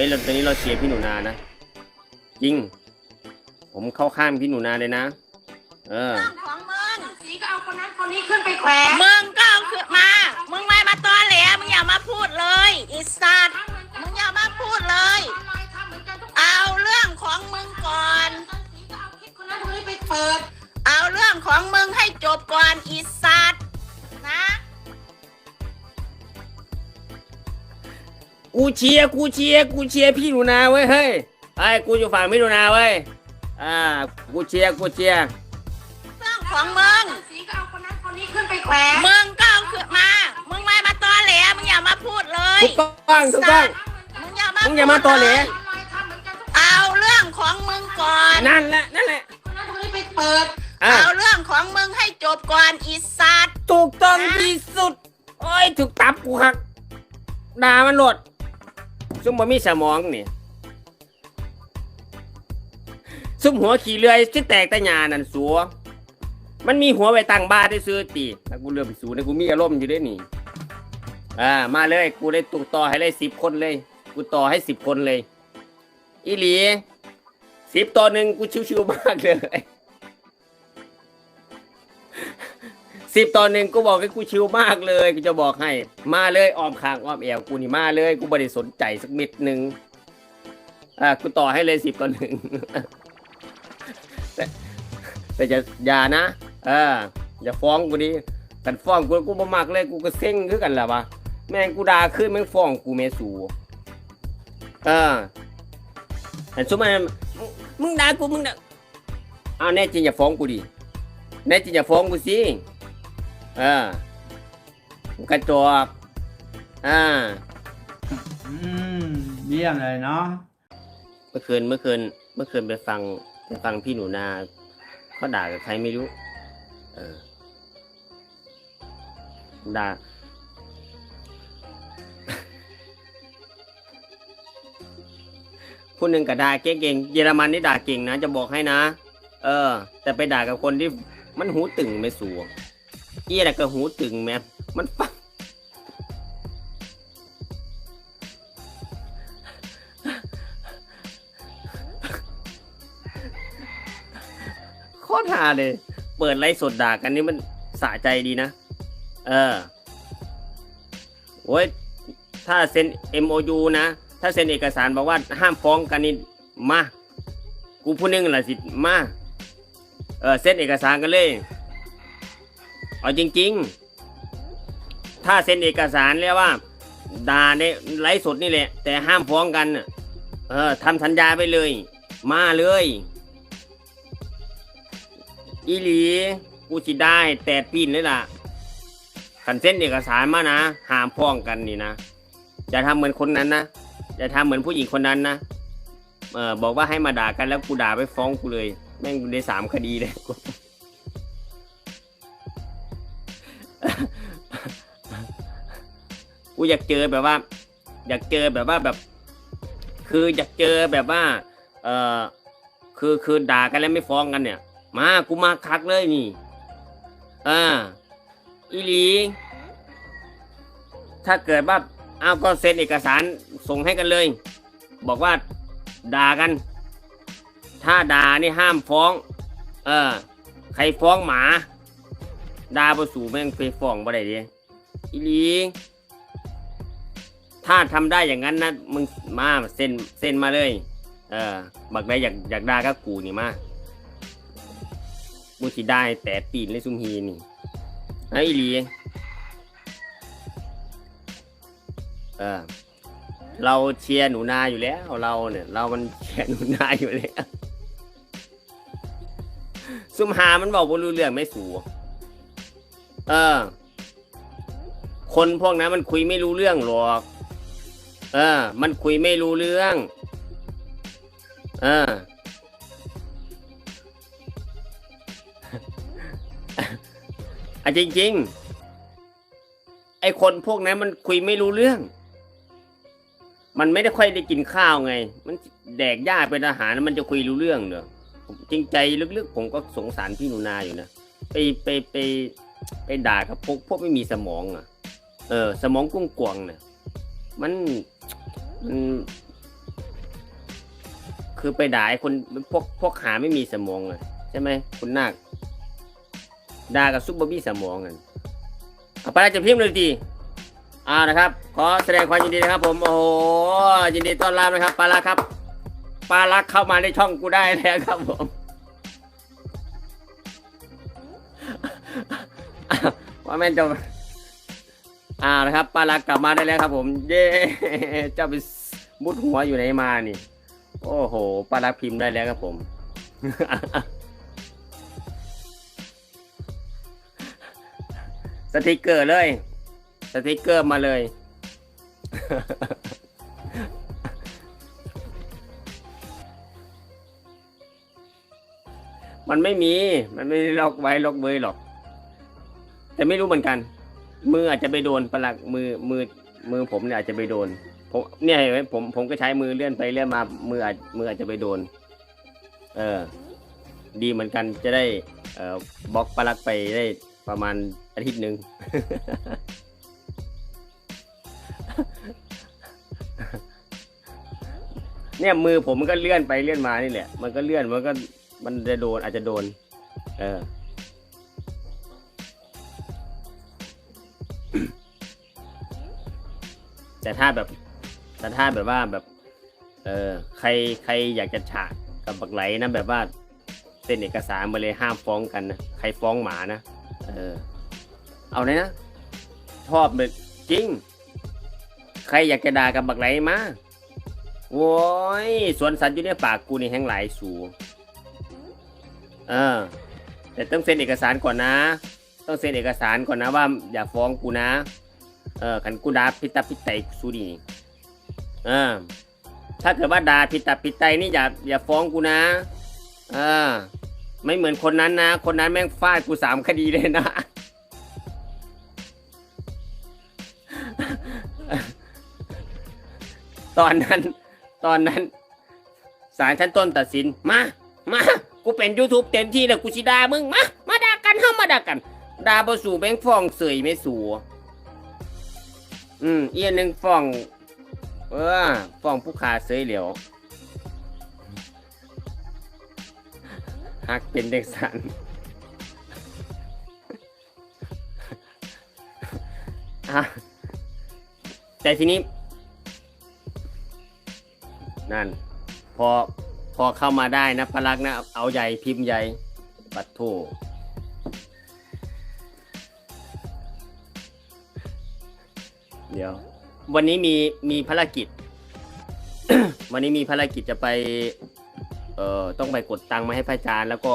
ฮ้ยเราตอนนี้เราเชียร์พี่หนูนานะจริง ผมเข้าข้างพี่หนูนาเลยนะ เออเรื่องของมึงสีก็เอาคนนั้นคนนี้ขึ้นไปแขวนมึงก็เอาขึ้นมา มึงไม่มาตอแหลมึงอย่ามาพูดเลยอิสัตว์มึงอย่ามาพูดเลยทำไมทำเหมือนกันทุกคนเอาเรื่องของมึงก่อน สีก็เอาคลิปคนนั้นคนนี้ไปเปิด เอาเรื่องของมึงให้จบก่อนอิสัตว์ กูเชียร์กูเชียร์กูเชียร์พี่หนูนาเว้ยเฮ้ยไอ้ยกูอยู่ฝั่งพี่หนูนาเว้ยอ่ากูเชียร์กูเชียร์เรื่องของมึงสีก็เอาคนนั้นคนนี้ขึ้นไปแขวนมึงก็เอาขึ้นมา มึงไม่มาตอแหลมึงอย่ามาพูดเลยถูกต้องถูกต้องมึงอย่ามามึงอย่ามาตอแหลทำไมทำเหมือนกันทุกคนเอาเรื่องของมึงก่อนนั่นแหละนั่นแหละคนนั้นคนนี้ไปเปิดอ่าเอาเรื่องของมึงให้จบก่อนอิสัตว์ถูกต้องที่สุดโอ้ยถูกตับกูครับด่ามันโหลด ซุ่มบ่มีสมองนี่ ซุ่มหัวขี่เรือยสิแตกแต่หยานั่นสัว มันมีหัวไว้ตั้งบ้านได้ซื้อตีถ้ากูเริ่มสูนะกูมีอารมณ์อยู่ได้นี่ อ่า มาเลย กูได้ตุกต่อให้เลยสิบคนเลย กูต่อให้สิบคนเลย อีหลีสิบต่อหนึ่งกูชิวๆมากเลย สิบต่อหนึ่งกูบอกให้กูชิวมากเลยกูจะบอกให้ มาเลยอ้อมคางอ้อมแอวกูนี่มาเลย กูไม่ได้สนใจสักเม็ดหนึ่งอ่ากูต่อให้เลยสิบต่อหนึ่งแต่แต่จะอย่านะเอออย่าฟ้องกูดิกันฟ้องกูกูบ่มักเลยกูก็เซ็งคือกันแหละวะแม่งกูด่าขึ้นแม่งฟ้องกูเมสูเออแต่สมมติมึงมึงด่ากูมึงด่าอ้าวแน่จริงอย่าฟ้องกูดิแน่จริงอย่าฟ้องกูสิ เออมึงกระจอกอ่า อืมเยี่ยมเลยเนาะเมื่อคืนเมื่อคืน เมื่อคืนไปฟังไปฟังพี่หนูนาเขาด่ากับใครไม่รู้ เออ ด่า ผู้หนึ่งก็ด่าเก่งๆเยอรมันนี่ด่าเก่งนะ จะบอกให้นะ เออ แต่ไปด่ากับคนที่มันหูตึงไม่สูง เอี้ยน่ะก็หูตึงแม่มันฟังโคตรฮาเลย เปิดไลฟ์สดด่ากันนี่มันสะใจดีนะ เออโอ้ยถ้าเซ็น MOU นะ ถ้าเซ็นเอกสารบอกว่าห้ามฟ้องกันนี่มา กูผู้หนึงล่ะสิ มา เออเซ็นเอกสารกันเลย เอาจริง ๆ ถ้าเซ็นเอกสารแล้วว่าด่าในไลฟ์สดนี่แหละ แต่ห้ามฟ้องกัน เออทำสัญญาไปเลย มาเลยอีหลีกูสิได้แต่ปีนเลยล่ะขันเส้นเอกสารมานะห้ามพ้องกันนี่นะอย่าทำเหมือนคนนั้นนะอย่าทำเหมือนผู้หญิงคนนั้นนะเออบอกว่าให้มาด่ากันแล้วกูด่าไปฟ้องกูเลย แม่งได้สามคดีเลย กูอยากเจอแบบว่า อยากเจอแบบว่าแบบ คืออยากเจอแบบว่า เออคือคือด่ากันแล้วไม่ฟ้องกันเนี่ย มากูมาคักเลยนี่อ่าอีหลี ถ้าเกิดว่าเอาก็เซ็นเอกสารส่งให้กันเลย บอกว่าด่ากัน ถ้าด่านี่ห้ามฟ้อง เออ ใครฟ้องหมา ดาบ่สูแม่งไปฟ้องบ่ได้ดิอีหลีถ้าทำได้อย่างนั้นนะมึงมาเซ็นเซ็นมาเลย เออบักได้อยากอยากด่าก็กูนี่มากูสิได้แต่ตีนเลยซุมฮีนี่ไอ้อีหลีเออเราเชียร์หนูนาอยู่แล้วเราเนี่ย เรามันเชียร์หนูนาอยู่แล้วซุมหามันบอกว่ารู้เรื่องไม่สู เออ คนพวกนั้นมันคุยไม่รู้เรื่องหรอก เออ มันคุยไม่รู้เรื่อง เออ อะจริง ๆ ไอคนพวกนั้นมันคุยไม่รู้เรื่อง มันไม่ได้ค่อยได้กินข้าวไง มันแดกหญ้าเป็นอาหารมันจะคุยรู้เรื่องเนอะจริงใจลึกๆ ผมก็สงสารพี่หนูนาอยู่นะ ไปไปไป ไปด่ากับพวกพวกไม่มีสมองอะ เออ สมองกุ้งกวางเนี่ยมันมันคือไปด่าไอคนพวกพวกหาไม่มีสมองอะใช่ไหมคุณนาคด่ากับซุปเปอร์บี้สมองกันเอาไปล้วจะพิมพ์เลยทีอ่านะครับ ขอแสดงความยินดีนะครับ ผม โอ้โหยินดีต้อนรับนะครับปลาลักครับปลาลักเข้ามาในช่องกูได้แล้วครับผม ว่าแม่นจะอ่านะครับปลาลักกลับมาได้แล้วครับ ผม เย้เจ้าไปมุดหัวอยู่ไหนมานี่ โอ้โหปลาลักพิมพ์ได้แล้วครับผม สติกเกอร์เลย สติกเกอร์มาเลย มันไม่มี มันไม่ได้ล็อกไว้ล็อกเบยหรอก แต่ไม่รู้เหมือนกัน มืออาจจะไปโดนปลักมือมือมือผมเนี่ยอาจจะไปโดนผมเนี่ยเห็นไหมผมผมก็ใช้มือเลื่อนไปเลื่อนมามืออาจมืออาจจะไปโดน เออ ดีเหมือนกันจะได้ เอ่อบล็อกปลักไปได้ประมาณอาทิตย์หนึ่งเนี่ยมือผมมันก็เลื่อนไปเลื่อนมานี่แหละ มันก็เลื่อนมันก็มันจะโดนอาจจะโดน เออ แต่ถ้าแบบแต่ถ้าแบบว่าแบบเออใครใครอยากจะฉากกับบักไหลนะแบบว่าเซ็นเอกสารมาเลยห้ามฟ้องกันนะใครฟ้องหมานะเออเอาเลยนะชอบเลยจริง ใครอยากจะด่ากับบักไหลมาโว้ยสวนสัตว์อยู่ในปากกูนี่แห้งหลายสูเออ แต่ต้องเซ็นเอกสารก่อนนะ ต้องเซ็นเอกสารก่อนนะว่าอย่าฟ้องกูนะ เออขันกูดาพิตาพิไตสูดีเออถ้าเกิดว่าด่าพิตาพิไตนี่อย่าอย่าฟ้องกูนะเออไม่เหมือนคนนั้นนะ คนนั้นแม่งฟาดกูสามคดีเลยนะ ตอนนั้น ตอนนั้นศาลชั้นต้นตัดสิน มา มา กูเป็น YouTube เต็มที่แล้วกูสิด่ามึง มา มาด่ากันเฮ้ามาด่ากันด่าบสู่แบงฟ้องเสยไม่สู่ อืมเอียนหนึ่งฟ้องเออฟ้องผู้ขาเสยเหลียวหักเป็นเด็กสันอะแต่ทีนี้ นั่น พอพอเข้ามาได้นะพลักนะ เอาใหญ่พิมพ์ใหญ่ปัดโถ ดี๋ยว วันนี้มีมีภารกิจ วันนี้มีภารกิจจะไป เอ่อต้องไปกดตังค์มาให้พระอาจารย์ แล้วก็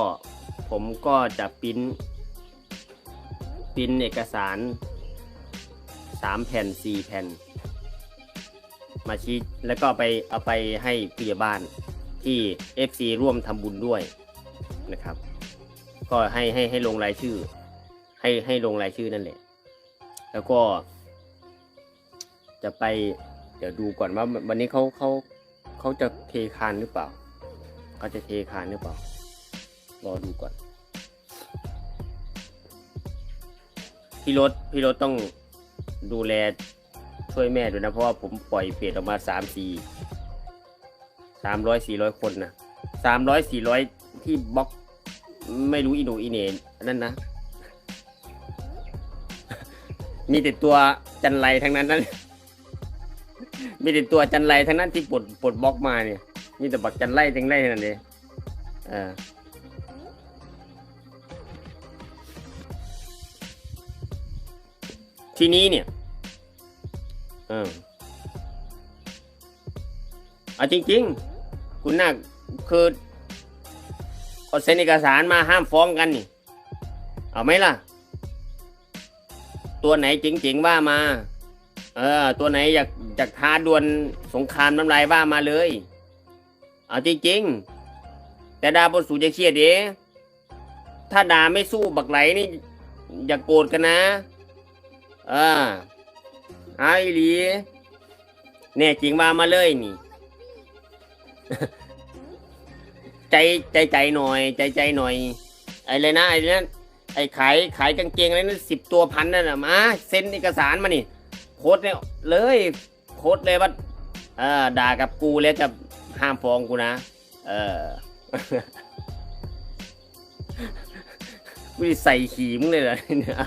ผมก็จะปิ้นปริ้นเอกสารสามแผ่นสี่แผ่น มาชี้แล้วก็ไปเอาไปให้ผู้ใหญ่บ้านที่ FC ร่วมทำบุญด้วยนะครับ ก็ให้ให้ให้ลงรายชื่อ ให้ให้ลงรายชื่อนั่นแหละ แล้วก็ จะไปเดี๋ยวดูก่อนว่าวันนี้เขาเขาเขาจะเทคานหรือเปล่าเขาจะเทคานหรือเปล่ารอดูก่อนพี่รถพี่รถต้องดูแลช่วยแม่ด้วยนะ เพราะว่าผมปล่อยเพจออกมาสามสี่สามร้อยสี่ร้อยคนนะสามร้อยสี่ร้อยที่บล็อกไม่รู้อีโหนอีเหนนั่นนะ มีแต่ตัวจันไรทั้งนั้นนั่น มีแต่ตัวจันไรทั้งนั้นที่ปลดปลดบล็อกมาเนี่ย มีแต่บักจันไรจังไรนั่นเองเออทีนี้เนี่ยเออเอาจริง ๆ คุณนาคคือกดเซ็นเอกสารมาห้ามฟ้องกันนี่ เอาไหมล่ะ ตัวไหนเจ๋งๆว่ามา เออ ตัวไหนอยากอยากท้าดวลสงครามน้ำลายว่ามาเลย เอาจริงๆ แต่ดาบนสูจะเครียดเด้ถ้าดาไม่สู้บักไหลนี่ อย่ากโกรธกันนะ เออไอ้หลีเน่จริงว่ามาเลยนี่ ใจใจใจหน่อย ใจใจหน่อย ไอ้เลยนะไอ้นั่นไอ้ขายขายกางเกงอะไรนั่นสิบตัวพันนั่นน่ะมาเซ็นเอกสารมานี่ โค้ดเนี่ยเลยโค้ดเลยว่าเออด่ากับกูแล้วจะห้ามฟ้องกูนะ เออกูจะใส่ขีมึงเลยเหรอเนี่ย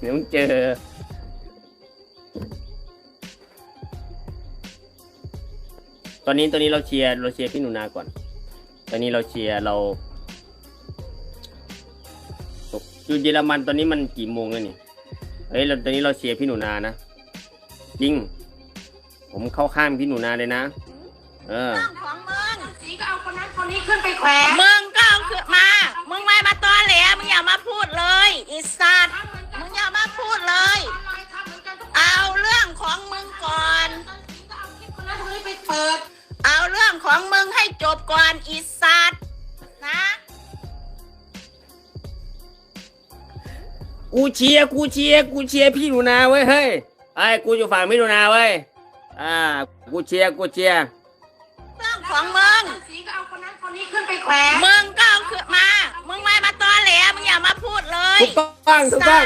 เดี๋ยวมึงเจอตอนนี้ตอนนี้เราเชียร์เราเชียร์พี่หนูนาก่อน ตอนนี้เราเชียร์เราอยู่เยอรมันตอนนี้มันกี่โมงแล้วนี่ เฮ้ยเราตอนนี้เราเชียร์พี่หนูนานะจริง ผมเข้าข้างพี่หนูนาเลยนะ เออ เรื่องของมึงสีก็เอาคนนั้นคนนี้ขึ้นไปแขวนมึงก็เอาขึ้นมา มึงไม่มาตอแหลมึงอย่ามาพูดเลยอีสัตว์มึงอย่ามาพูดเลยทำไมทำเหมือนกันทุกคนเอาเรื่องของมึงก่อนสีก็เอาคลิปคนนั้นคนนี้ไปเปิด เอาเรื่องของมึงให้จบก่อนอีสั กูเชียร์กูเชียร์กูเชียร์พี่หนูนาเว้ยเฮ้ยไอ้ยกูอยู่ฝั่งพี่หนูนาเว้ยอ่ากูเชียร์กูเชียร์เรื่องของมึงสีก็เอาคนนั้นคนนี้ขึ้นไปแขวนมึงก็เอาขึ้นมา มึงไม่มาตอแหลมึงอย่ามาพูดเลยถูกต้องถูกต้อง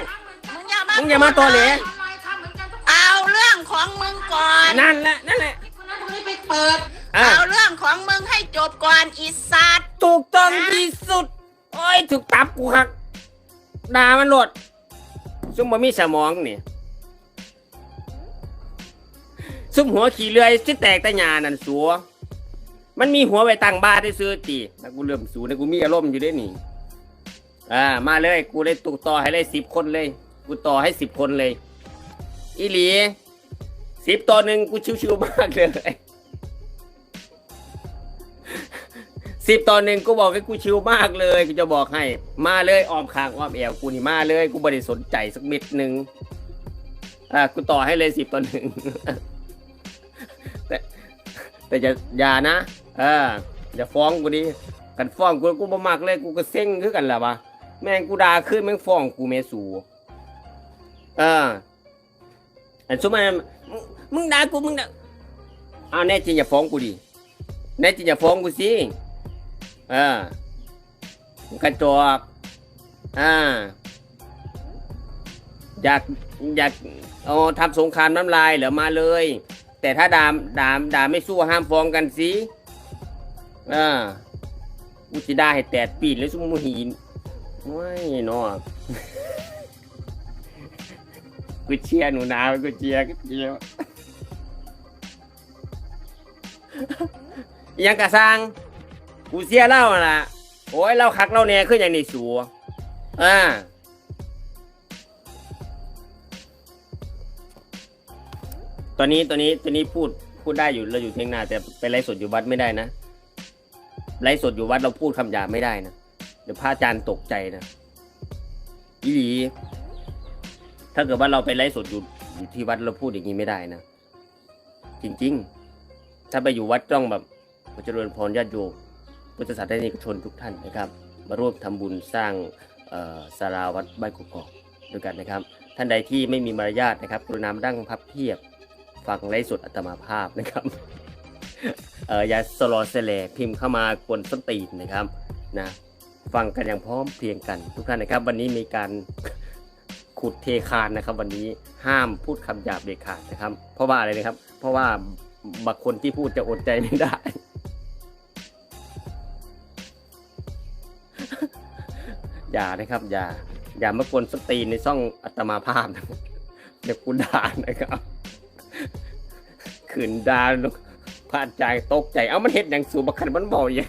มึงอย่ามามึงอย่ามาตอแหลทำไมทำเหมือนกันทุกคนเอาเรื่องของมึงก่อนนั่นแหละนั่นแหละคลิปคนนั้นคนนี้ไปเปิดอ่าเอาเรื่องของมึงให้จบก่อนอีสัตว์ถูกต้องที่สุดโอ้ยถูกตับกูหักด่ามันโหลด ซุ่มบ่มีสมองนี่ ซุ่มหัวขี่เรือยสิแตกแต่หยานั่นสัว มันมีหัวไว้ตั้งบ้านได้ซื้อตีแล้วกูเริ่มสูนะกูมีอารมณ์อยู่ได้นี่อ่ามาเลย กูได้ตุกต่อให้เลยสิบคนเลย กูต่อให้สิบคนเลย อีหลีสิบต่อหนึ่งกูชิวๆมากเลย สิบต่อหนึ่งกูบอกให้กูชิวมากเลยกูจะบอกให้ มาเลยออมคางออมแอวกูนี่มาเลยกูไม่ได้สนใจสักมิดหนึ่งอ่ากูต่อให้เลยสิบต่อหนึ่งแต่แต่จะอย่านะเอออย่าฟ้องกูดิกันฟ้องกูกูบ่มักเลยกูก็เซ็งคือกันแหละวะแม่งกูด่าขึ้นแม่งฟ้องกูเมสูเอออันสมมติมึงมึงด่ากูมึงด่าอ้าวแน่จริงอย่าฟ้องกูดิแน่จริงอย่าฟ้องกูสิ เออ กระจอกอ่า อยากอยากเอาทำสงครามน้ำลายเหรอมาเลย แต่ถ้าด่าด่าด่าไม่สู้ห้ามฟ้องกันสิอ่าอุจิดาให้แตดปีนแล้วสุมหินไม่นอกูเชียร์หนูนากูเชียร์กูเชียร์ยังกะสร้าง กูเสียเล่าน่ะโอ้ยเล่าคักเล่าแน่ขึ้นอย่างนี้สัวอ่าตอนนี้ตอนนี้ตอนนี้พูดพูดได้อยู่เราอยู่เทียงนาแต่ไปไลฟ์สดอยู่วัดไม่ได้นะไลฟ์สดอยู่วัดเราพูดคำหยาบไม่ได้นะเดี๋ยวพระอาจารย์ตกใจนะอีหลี ถ้าเกิดว่าเราไปไลฟ์สดอยู่อยู่ที่วัดเราพูดอย่างนี้ไม่ได้นะจริง ๆ ถ้าไปอยู่วัดต้องแบบเจริญพรญาติโยม พุทธศาสนิกชนทุกท่านนะครับ มาร่วมทำบุญสร้างเอ่อศาลาวัดบ้านกกอกด้วยกันนะครับ ท่านใดที่ไม่มีมารยาทนะครับกรุณาดั้งพับเพียบฟังไลฟ์สดอัตมาภาพนะครับเอ่ออย่าสลอเสลพิมพ์เข้ามากวนส้นตีนนะครับนะฟังกันอย่างพร้อมเพรียงกันทุกท่านนะครับ วันนี้มีการขุดเทคานนะครับ วันนี้ห้ามพูดคำหยาบเด็ดขาดนะครับ เพราะว่าอะไรนะครับ เพราะว่าบางคนที่พูดจะอดใจไม่ได้ อย่านะครับ อย่า อย่ามากวนสตรีในช่องอัตมาภาพนะเดี๋ยวกูด่านะครับขืนด่าลูกพระอาจารย์ตกใจ เอามันเห็ดอย่างสูบบักขันมันบอกอย่าง